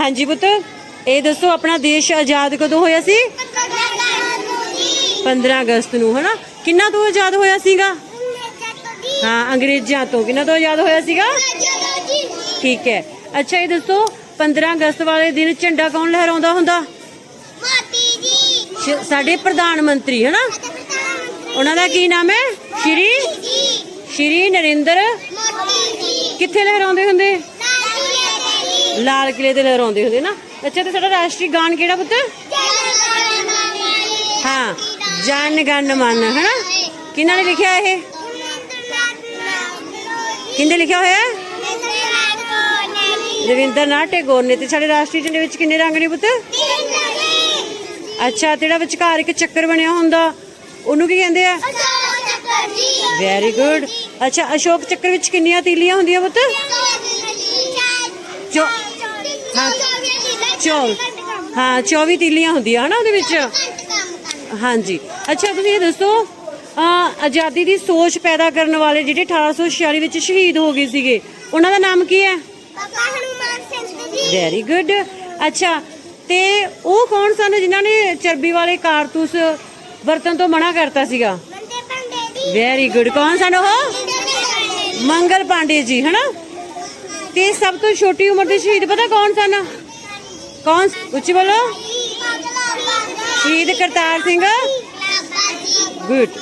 ਹਾਂਜੀ ਪੁੱਤ, ਇਹ ਦੱਸੋ ਆਪਣਾ ਦੇਸ਼ ਆਜ਼ਾਦ ਕਦੋਂ ਹੋਇਆ ਸੀ? 15 ਅਗਸਤ ਨੂੰ, ਹਨਾ? ਕਿੰਨਾ ਤੋਂ ਆਜ਼ਾਦ ਹੋਇਆ ਸੀਗਾ? ਹਾਂ, ਅੰਗਰੇਜ਼ਾਂ ਤੋਂ। ਕਿੰਨਾ ਤੋਂ ਆਜ਼ਾਦ ਹੋਇਆ ਸੀਗਾ? ਠੀਕ ਹੈ। ਅੱਛਾ, ਇਹ ਦੱਸੋ 15 ਅਗਸਤ ਵਾਲੇ ਦਿਨ ਝੰਡਾ ਕੌਣ ਲਹਿਰਾਉਂਦਾ ਹੁੰਦਾ? ਸ਼- ਸਾਡੇ ਪ੍ਰਧਾਨ ਮੰਤਰੀ, ਹਨਾ? ਉਹਨਾਂ ਦਾ ਕੀ ਨਾਮ ਹੈ? ਸ਼੍ਰੀ? ਸ਼੍ਰੀ ਨਰਿੰਦਰ? ਕਿੱਥੇ ਲਹਿਰਾਉਂਦੇ ਹੁੰਦੇ? ਲਾਲ ਕਿਲੇ ਤੇ ਲਹਿਰਾਉਂਦੇ ਹੁੰਦੇ ਨਾ। ਅੱਛਾ, ਤੇ ਸਾਡਾ ਰਾਸ਼ਟਰੀ ਗਾਨ ਕਿਹੜਾ ਪੁੱਤ? ਹਾਂ, ਜਨ ਗਣ ਮਨ, ਹਨਾ? ਕਿਹਨਾਂ ਨੇ ਲਿਖਿਆ ਇਹ? ਕਿੰਦੇ ਲਿਖਿਆ ਹੋਇਆ? ਰਵਿੰਦਰਨਾਥ ਟੈਗੋਰ ਨੇ। ਤੇ ਸਾਡੇ ਰਾਸ਼ਟਰੀ ਝੰਡੇ ਵਿੱਚ ਕਿੰਨੇ ਰੰਗ ਨੇ ਪੁੱਤ? ਅੱਛਾ, ਤੇ ਜਿਹੜਾ ਵਿਚਕਾਰ ਇੱਕ ਚੱਕਰ ਬਣਿਆ ਹੁੰਦਾ, ਉਹਨੂੰ ਕੀ ਕਹਿੰਦੇ ਆ? ਵੈਰੀ ਗੁੱਡ ਅੱਛਾ, ਅਸ਼ੋਕ ਚੱਕਰ ਵਿੱਚ ਕਿੰਨੀਆਂ ਤੀਲੀਆਂ ਹੁੰਦੀਆਂ ਪੁੱਤ? ਚੋ ਹਾਂ। ਚੌ ਹਾਂ 24 ਤੀਲੀਆਂ ਹੁੰਦੀਆਂ ਹਨਾ ਉਹਦੇ ਵਿੱਚ? ਹਾਂਜੀ। ਅੱਛਾ ਤੁਸੀਂ ਇਹ ਦੱਸੋ ਆ ਆਜ਼ਾਦੀ ਦੀ ਸੋਚ ਪੈਦਾ ਕਰਨ ਵਾਲੇ ਜਿਹੜੇ 1846 ਵਿੱਚ ਸ਼ਹੀਦ ਹੋ ਗਏ ਸੀਗੇ ਉਹਨਾਂ ਦਾ ਨਾਮ ਕੀ ਹੈ? ਵੈਰੀ ਗੁੱਡ ਅੱਛਾ ਤੇ ਉਹ ਕੌਣ ਸਨ ਜਿਨ੍ਹਾਂ ਨੇ ਚਰਬੀ ਵਾਲੇ ਕਾਰਤੂਸ ਵਰਤਨ ਤੋਂ ਮਨਾ ਕਰਤਾ ਸੀਗਾ? ਵੈਰੀ ਗੁੱਡ ਕੌਣ ਸਨ ਉਹ? ਮੰਗਲ ਪਾਂਡੇ ਜੀ ਹਨਾ? ਤੇ ਸਭ ਤੋਂ ਛੋਟੀ ਉਮਰ ਦੇ ਸ਼ਹੀਦ ਪਤਾ ਕੌਣ ਸਨ? ਕੌਣ ਉੱਚੀ ਬੋਲੋ। ਸ਼ਹੀਦ ਕਰਤਾਰ ਸਿੰਘ। ਗੁੱਡ